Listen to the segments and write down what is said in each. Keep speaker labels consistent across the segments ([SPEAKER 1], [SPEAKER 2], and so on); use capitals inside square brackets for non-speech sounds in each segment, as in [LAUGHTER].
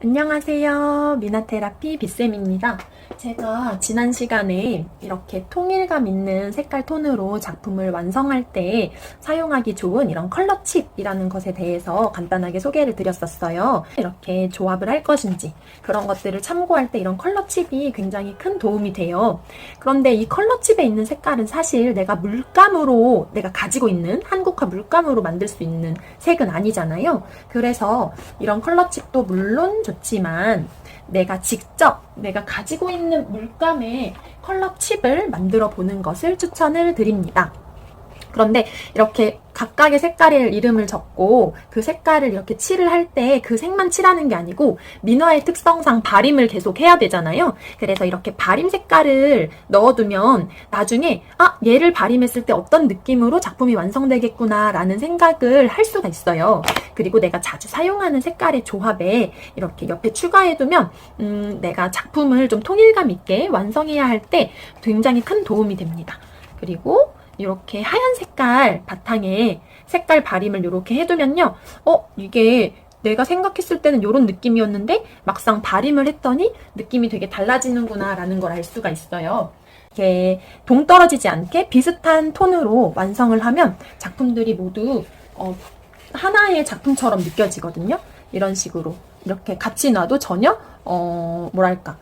[SPEAKER 1] 안녕하세요. 미나테라피 비쌤입니다. 제가 지난 시간에 이렇게 통일감 있는 색깔 톤으로 작품을 완성할 때 사용하기 좋은 이런 컬러 칩이라는 것에 대해서 간단하게 소개를 드렸었어요. 이렇게 조합을 할 것인지 그런 것들을 참고할 때 이런 컬러 칩이 굉장히 큰 도움이 돼요. 그런데 이 컬러 칩에 있는 색깔은 사실 내가 물감으로 내가 가지고 있는 한국화 물감으로 만들 수 있는 색은 아니잖아요. 그래서 이런 컬러 칩도 물론 좋지만 내가 직접 내가 가지고 있는 물감의 컬러 칩을 만들어 보는 것을 추천을 드립니다. 그런데 이렇게 각각의 색깔의 이름을 적고 그 색깔을 이렇게 칠을 할 때 그 색만 칠하는 게 아니고 민화의 특성상 발임을 계속 해야 되잖아요. 그래서 이렇게 발임 색깔을 넣어두면 나중에 아 얘를 발임했을 때 어떤 느낌으로 작품이 완성되겠구나라는 생각을 할 수가 있어요. 그리고 내가 자주 사용하는 색깔의 조합에 이렇게 옆에 추가해두면 음, 내가 작품을 좀 통일감 있게 완성해야 할 때 굉장히 큰 도움이 됩니다. 그리고 이렇게 하얀 색깔 바탕에 색깔 발임을 이렇게 해두면요. 어, 이게 내가 생각했을 때는 이런 느낌이었는데 막상 발임을 했더니 느낌이 되게 달라지는구나 라는 걸 알 수가 있어요. 이게 동떨어지지 않게 비슷한 톤으로 완성을 하면 작품들이 모두 어, 하나의 작품처럼 느껴지거든요. 이런 식으로 이렇게 같이 놔도 전혀 어, 뭐랄까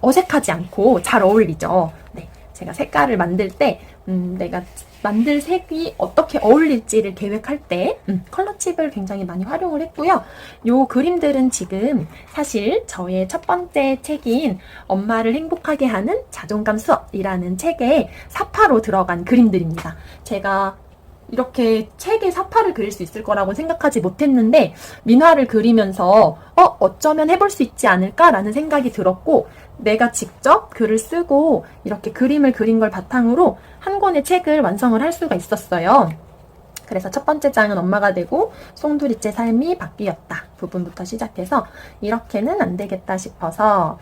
[SPEAKER 1] 어색하지 않고 잘 어울리죠. 네. 제가 색깔을 만들 때, 음, 내가 만들 색이 어떻게 어울릴지를 계획할 때, 음, 컬러 칩을 굉장히 많이 활용을 했고요. 요 그림들은 지금 사실 저의 첫 번째 책인 엄마를 행복하게 하는 자존감 수업이라는 책에 사파로 들어간 그림들입니다. 제가 이렇게 책에 사파를 그릴 수 있을 거라고 생각하지 못했는데 민화를 그리면서 어 어쩌면 해볼 수 있지 않을까라는 생각이 들었고 내가 직접 글을 쓰고 이렇게 그림을 그린 걸 바탕으로 한 권의 책을 완성을 할 수가 있었어요. 그래서 첫 번째 장은 엄마가 되고 송두리째 삶이 바뀌었다 부분부터 시작해서 이렇게는 안 되겠다 싶어서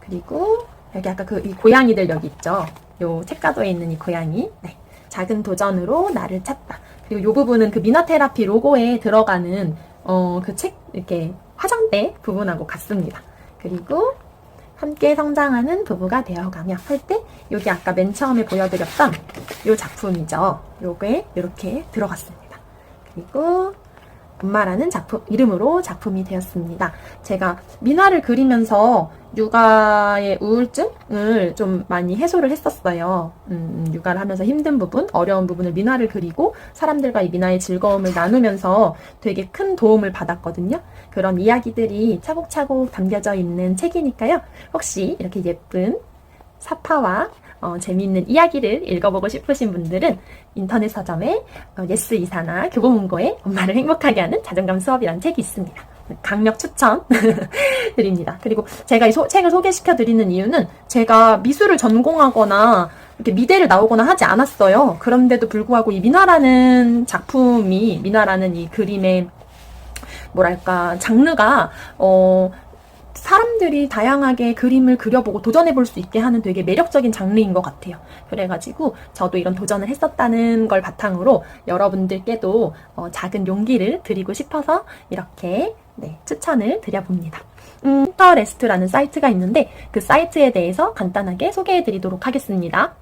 [SPEAKER 1] 그리고 여기 아까 그 이 고양이들 여기 있죠. 요 책가도에 있는 이 고양이. 네. 작은 도전으로 나를 찾다. 그리고 이 부분은 그 미나 테라피 로고에 들어가는 어, 그 책 이렇게 화장대 부분하고 같습니다. 그리고 함께 성장하는 부부가 되어가며 할 때 여기 아까 맨 처음에 보여드렸던 이 작품이죠. 요게 이렇게 들어갔습니다. 그리고 엄마라는 작품 이름으로 작품이 되었습니다. 제가 민화를 그리면서 육아의 우울증을 좀 많이 해소를 했었어요. 음, 육아를 하면서 힘든 부분, 어려운 부분을 민화를 그리고 사람들과 이 민화의 즐거움을 나누면서 되게 큰 도움을 받았거든요. 그런 이야기들이 차곡차곡 담겨져 있는 책이니까요. 혹시 이렇게 예쁜 사파와 어, 재미있는 이야기를 읽어보고 싶으신 분들은 인터넷 서점에 어, 예스 이사나 교보문고에 엄마를 행복하게 하는 자존감 수업이라는 책이 있습니다. 강력 추천 [LAUGHS] 드립니다. 그리고 제가 이 소, 책을 소개시켜 드리는 이유는 제가 미술을 전공하거나 이렇게 미대를 나오거나 하지 않았어요. 그런데도 불구하고 이 미나라는 작품이 미나라는 이 그림의 뭐랄까 장르가 어 사람들이 다양하게 그림을 그려보고 도전해볼 수 있게 하는 되게 매력적인 장르인 것 같아요. 그래가지고 저도 이런 도전을 했었다는 걸 바탕으로 여러분들께도 어, 작은 용기를 드리고 싶어서 이렇게 네, 추천을 드려봅니다. 음, 핀터레스트라는 사이트가 있는데 그 사이트에 대해서 간단하게 소개해드리도록 하겠습니다.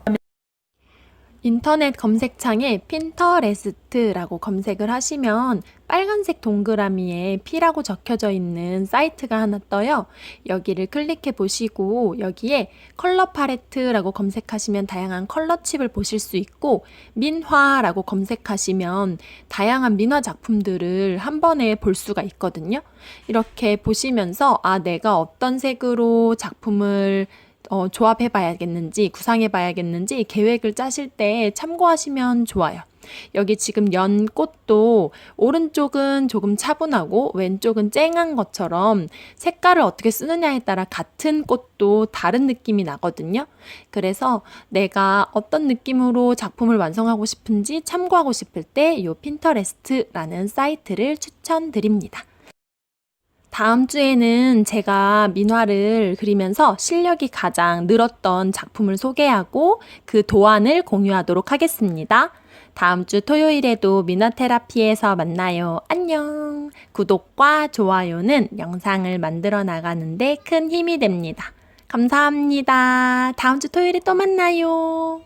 [SPEAKER 1] 인터넷 검색창에 핀터레스트라고 검색을 하시면 빨간색 동그라미에 P라고 적혀져 있는 사이트가 하나 떠요. 여기를 클릭해 보시고 여기에 컬러 팔레트라고 검색하시면 다양한 컬러 칩을 보실 수 있고 민화라고 검색하시면 다양한 민화 작품들을 한 번에 볼 수가 있거든요. 이렇게 보시면서 아 내가 어떤 색으로 작품을 어, 조합해 봐야겠는지, 구상해 봐야겠는지 계획을 짜실 때 참고하시면 좋아요. 여기 지금 연 꽃도 오른쪽은 조금 차분하고 왼쪽은 쨍한 것처럼 색깔을 어떻게 쓰느냐에 따라 같은 꽃도 다른 느낌이 나거든요. 그래서 내가 어떤 느낌으로 작품을 완성하고 싶은지 참고하고 싶을 때 이 핀터레스트라는 사이트를 추천드립니다. 다음 주에는 제가 민화를 그리면서 실력이 가장 늘었던 작품을 소개하고 그 도안을 공유하도록 하겠습니다. 다음 주 토요일에도 미너테라피에서 만나요. 안녕. 구독과 좋아요는 영상을 만들어 나가는데 큰 힘이 됩니다. 감사합니다. 다음 주 토요일에 또 만나요.